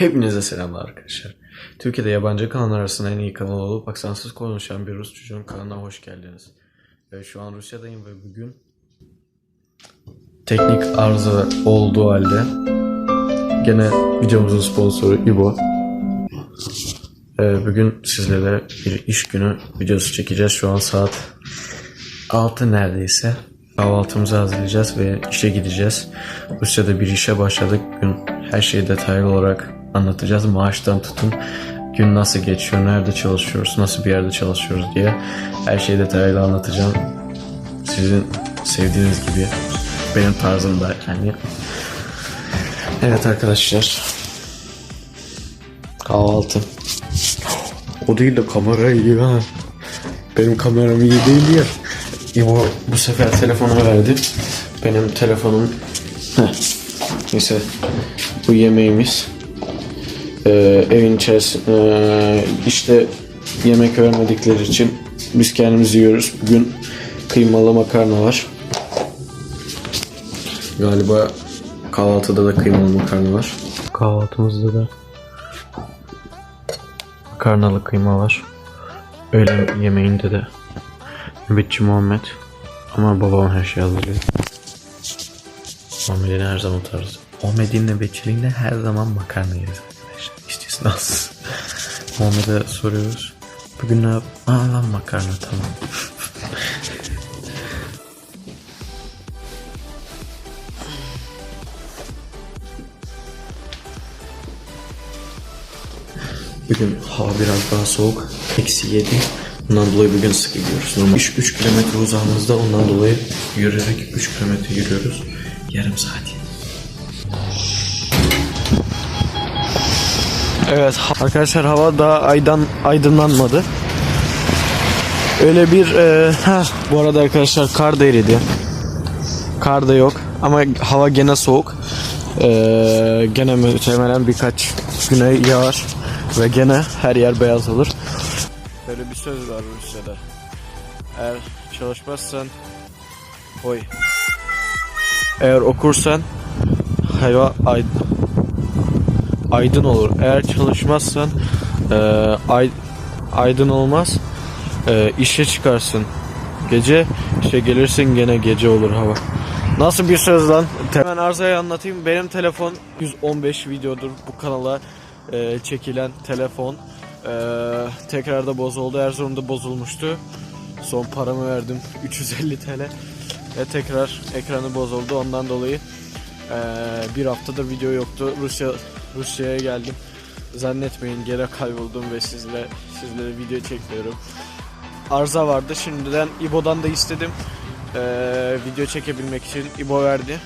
Hepinize selamlar arkadaşlar. Türkiye'de yabancı kanallar arasında en iyi kanal olup aksansız konuşan bir Rus çocuğun kanalına hoş geldiniz. Ve şu an Rusya'dayım ve bugün teknik arıza olduğu halde gene videomuzun sponsoru İbo. Ee, bugün sizlere bir iş günü videosu çekeceğiz. Şu an saat 6 neredeyse. Kahvaltımızı hazırlayacağız ve işe gideceğiz. Rusya'da bir işe başladık. Bugün her şeyi detaylı olarak anlatacağız. Maaştan tutun gün nasıl geçiyor, nerede çalışıyoruz, nasıl bir yerde çalışıyoruz diye her şeyi detaylı anlatacağım. Sizin sevdiğiniz gibi benim tarzımda yani. Evet arkadaşlar. Kahvaltı. O değil de kamera iyi ha. Benim kameram iyi değil ya. İbo bu sefer telefonu verdi. Benim telefonum... Heh. Neyse. Bu yemeğimiz. Ee, evin içerisinde ee, işte yemek vermedikleri için biz kendimiz yiyoruz. Bugün kıymalı makarna var. Galiba kahvaltıda da kıymalı makarna var. Kahvaltımızda da makarnalı kıyma var. Öğlen yemeğinde de nöbetçi Muhammed. Ama babam her şeyi hazırlıyor. Muhammed'in her zaman tarzı. Muhammed'in nöbetçiliğinde her zaman makarna yeriz İstisnasız. Muhammed'e soruyoruz. Bugün ne yap? Aa lan makarna tamam. Bugün hava biraz daha soğuk. Eksi 7. Bundan dolayı bugün sıkı gidiyoruz. Normal 3, 3 kilometre uzağımızda ondan dolayı yürüyerek 3 kilometre yürüyoruz. Yarım saat. Evet arkadaşlar hava daha aydan aydınlanmadı. Öyle bir e, heh, bu arada arkadaşlar kar da eridi. Kar da yok ama hava gene soğuk. E, gene muhtemelen birkaç güne yağar ve gene her yer beyaz olur. Böyle bir söz var Rusya'da. Eğer çalışmazsan oy. Eğer okursan hava ay, aydın olur. Eğer çalışmazsan e, ay, aydın olmaz. E, işe çıkarsın. Gece işte gelirsin gene gece olur hava. Nasıl bir söz lan? Hemen arzayı anlatayım. Benim telefon 115 videodur bu kanala e, çekilen telefon. E, tekrar da bozuldu. Erzurum'da bozulmuştu. Son paramı verdim 350 TL. Ve tekrar ekranı bozuldu. Ondan dolayı e, bir haftadır video yoktu. Rusya Rusya'ya geldim. Zannetmeyin gene kayboldum ve sizle sizlere video çekiyorum. Arıza vardı. Şimdiden İbo'dan da istedim. E, video çekebilmek için İbo verdi.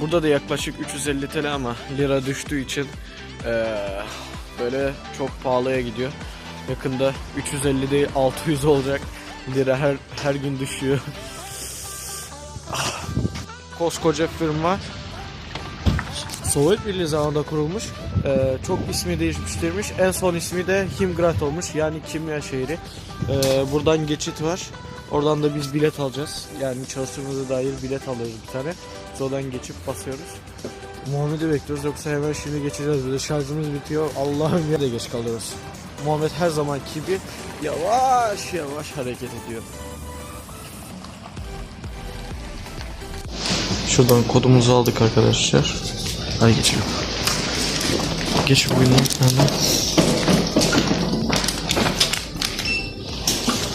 Burada da yaklaşık 350 TL ama lira düştüğü için eee, böyle çok pahalıya gidiyor. Yakında 350 değil 600 olacak. Lira her her gün düşüyor. Ah, Koskoca firma Sovyet Birliği zamanında kurulmuş. Eee, çok ismi değişmiştirmiş. En son ismi de Himgrad olmuş. Yani kimya şehri. Eee, buradan geçit var. Oradan da biz bilet alacağız. Yani çalıştığımıza dair bilet alıyoruz bir tane. Oradan geçip basıyoruz. Muhammed'i bekliyoruz yoksa hemen şimdi geçeceğiz. Böyle şarjımız bitiyor. Allah'ım ya da geç kalıyoruz. Muhammed her zaman gibi yavaş yavaş hareket ediyor. Şuradan kodumuzu aldık arkadaşlar. Hadi geçelim. Geç bugün hemen.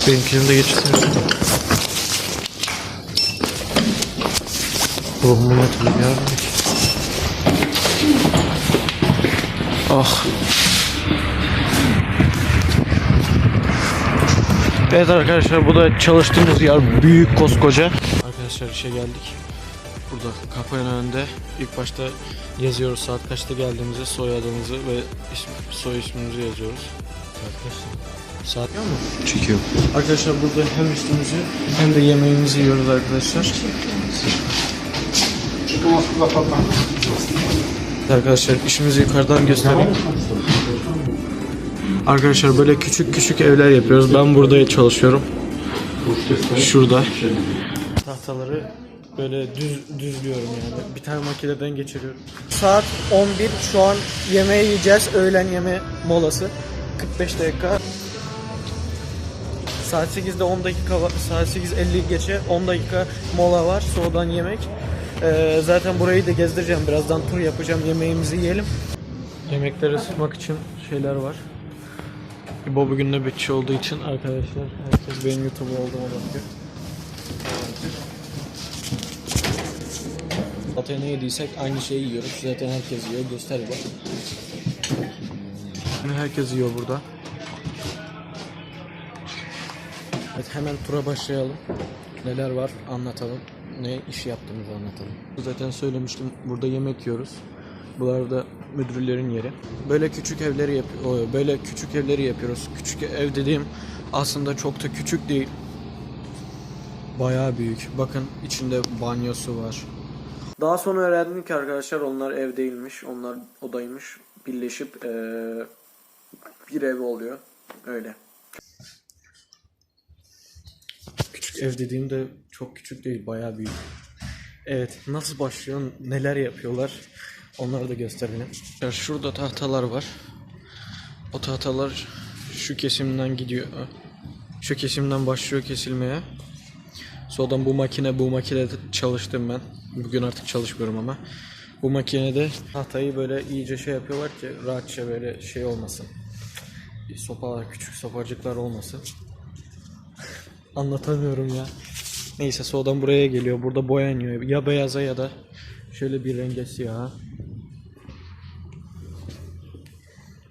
Benimkini de geçirsin. Ruhumu hatırlıyor ya. Ah. Evet arkadaşlar bu da çalıştığımız yer büyük koskoca. Arkadaşlar işe geldik. Burada kapının önünde ilk başta yazıyoruz saat kaçta geldiğimizi, soyadımızı ve isim, soy ismimizi yazıyoruz. Saat yok mu? Çekiyor. Arkadaşlar burada hem üstümüzü hem de yemeğimizi yiyoruz arkadaşlar. Arkadaşlar işimizi yukarıdan göstereyim. Arkadaşlar böyle küçük küçük evler yapıyoruz. Ben burada çalışıyorum. Şurada. Tahtaları böyle düz düzlüyorum yani. Bir tane makineden geçiriyorum. saat 11. Şu an yemeği yiyeceğiz. Öğlen yeme molası. 45 dakika. Saat 8'de 10 dakika var. Saat 8.50 geçe 10 dakika mola var. Soğudan yemek. Ee, zaten burayı da gezdireceğim. Birazdan tur yapacağım. Yemeğimizi yiyelim. Yemekleri ısıtmak için şeyler var. İbo bugün nöbetçi olduğu için arkadaşlar herkes benim YouTube'u olduğuma bakıyor. Zaten ne yediysek aynı şeyi yiyoruz. Zaten herkes yiyor. Göster bak. Herkes yiyor burada. Evet hemen tura başlayalım. Neler var anlatalım. Ne iş yaptığımızı anlatalım. Zaten söylemiştim. Burada yemek yiyoruz. Buralar da müdürlerin yeri. Böyle küçük evleri yap böyle küçük evleri yapıyoruz. Küçük ev dediğim aslında çok da küçük değil. Bayağı büyük. Bakın içinde banyosu var. Daha sonra öğrendim ki arkadaşlar onlar ev değilmiş. Onlar odaymış. Birleşip eee, bir ev oluyor. Öyle. Küçük ev dediğimde çok küçük değil, bayağı büyük. Evet, nasıl başlıyor, neler yapıyorlar onları da gösterelim. Şurada tahtalar var. O tahtalar şu kesimden gidiyor. Şu kesimden başlıyor kesilmeye. Sonradan bu makine, bu makinede çalıştım ben. Bugün artık çalışmıyorum ama. Bu makinede tahtayı böyle iyice şey yapıyorlar ki rahatça böyle şey olmasın. Sopalar, küçük sopacıklar olmasın. Anlatamıyorum ya. Neyse soğudan buraya geliyor. Burada boyanıyor. Ya beyaza ya da şöyle bir renge siyaha.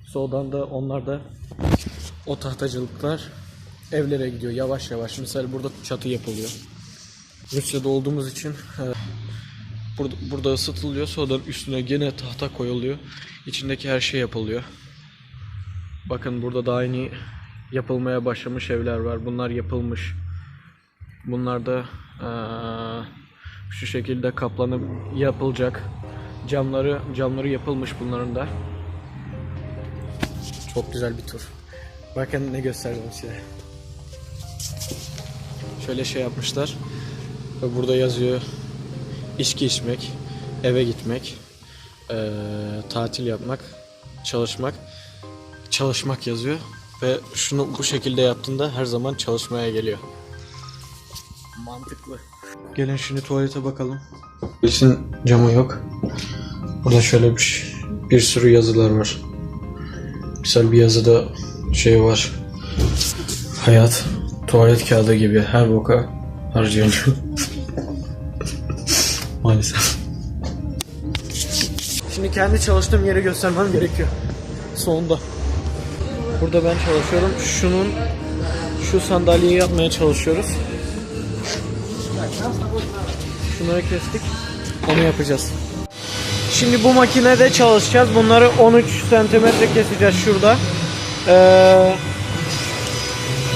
Soğudan da onlar da o tahtacılıklar evlere gidiyor yavaş yavaş. Mesela burada çatı yapılıyor. Rusya'da olduğumuz için e, burada, burada ısıtılıyor. Sonradan üstüne gene tahta koyuluyor. İçindeki her şey yapılıyor. Bakın burada daha yeni yapılmaya başlamış evler var. Bunlar yapılmış. Bunlar da eee, şu şekilde kaplanıp yapılacak. Camları camları yapılmış bunların da. Çok güzel bir tur. Bakın ne gösterdim size. Şöyle şey yapmışlar. Ve burada yazıyor içki içmek, eve gitmek, eee, tatil yapmak, çalışmak. Çalışmak yazıyor ve şunu bu şekilde yaptığında her zaman çalışmaya geliyor. Mantıklı. Gelin şimdi tuvalete bakalım. Tuvaletin camı yok. Burada şöyle bir, bir sürü yazılar var. Güzel bir yazıda şey var. Hayat tuvalet kağıdı gibi her boka harcanıyor. Maalesef. Şimdi kendi çalıştığım yeri göstermem gerekiyor. Sonunda. Burada ben çalışıyorum. Şunun şu sandalyeyi yapmaya çalışıyoruz. Şunları kestik. Onu yapacağız. Şimdi bu makinede çalışacağız. Bunları 13 santimetre keseceğiz şurada. Ee,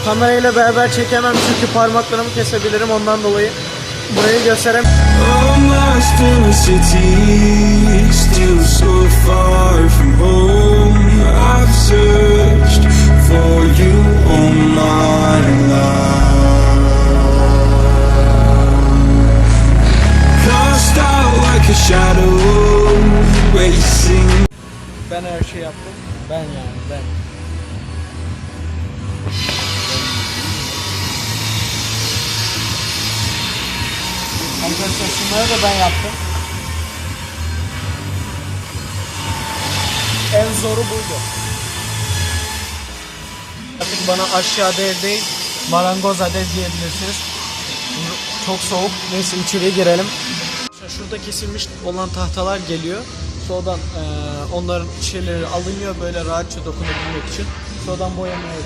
kamerayla beraber çekemem çünkü parmaklarımı kesebilirim ondan dolayı burayı gösterem. I'm Şunları da ben yaptım. En zoru buydu. Artık bana aşağıda ev değil, marangoz ev diyebilirsiniz. Çok soğuk. Neyse içeriye girelim. Şurada kesilmiş olan tahtalar geliyor. Sonradan eee, onların şeyleri alınıyor böyle rahatça dokunabilmek için. Sonradan boyamaya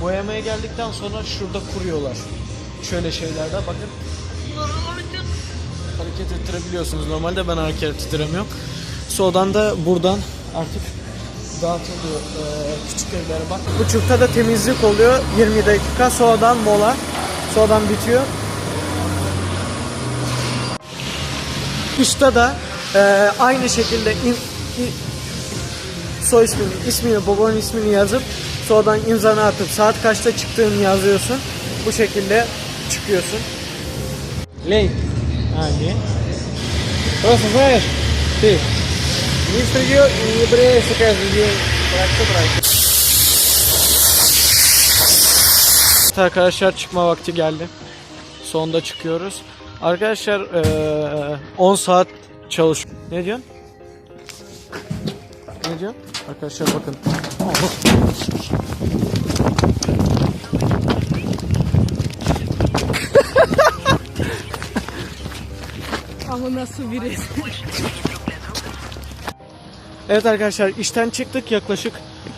boyamaya geldikten sonra şurada kuruyorlar. Şöyle şeylerde bakın. Hareket ettirebiliyorsunuz. Normalde ben hareket ettiremiyorum. Sonradan da buradan artık dağıtılıyor eee, küçük evlere bak. Buçukta da temizlik oluyor. 20 dakika. Sonradan mola. Sonradan bitiyor. Kışta da e, aynı şekilde in, i- soy ismini, ismini, babanın ismini yazıp sonradan imzanı atıp saat kaçta çıktığını yazıyorsun. Bu şekilde çıkıyorsun. Late. Ah, bien. Profe, fue. Sí. Distribui и быстрее каждый день. Бıraktı bıraktı. Evet arkadaşlar çıkma vakti geldi. Sonunda çıkıyoruz. Arkadaşlar eee, 10 saat çalış. Ne diyorsun? Ne diyorsun? Arkadaşlar bakın. Ama nasıl biri? Evet arkadaşlar işten çıktık yaklaşık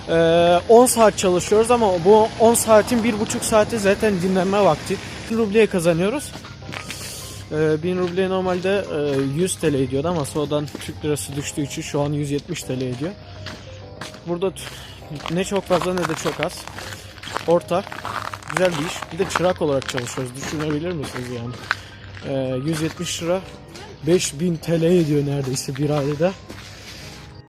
eee, 10 saat çalışıyoruz ama bu 10 saatin 1,5 saati zaten dinlenme vakti. 1000 rubleye kazanıyoruz. Eee 1000 ruble normalde eee, 100 TL ediyordu ama sonradan Türk lirası düştüğü için şu an 170 TL ediyor. Burada ne çok fazla ne de çok az. Orta. Güzel bir iş. Bir de çırak olarak çalışıyoruz. Düşünebilir misiniz yani? Eee, 170 lira 5000 TL ediyor neredeyse bir ayda.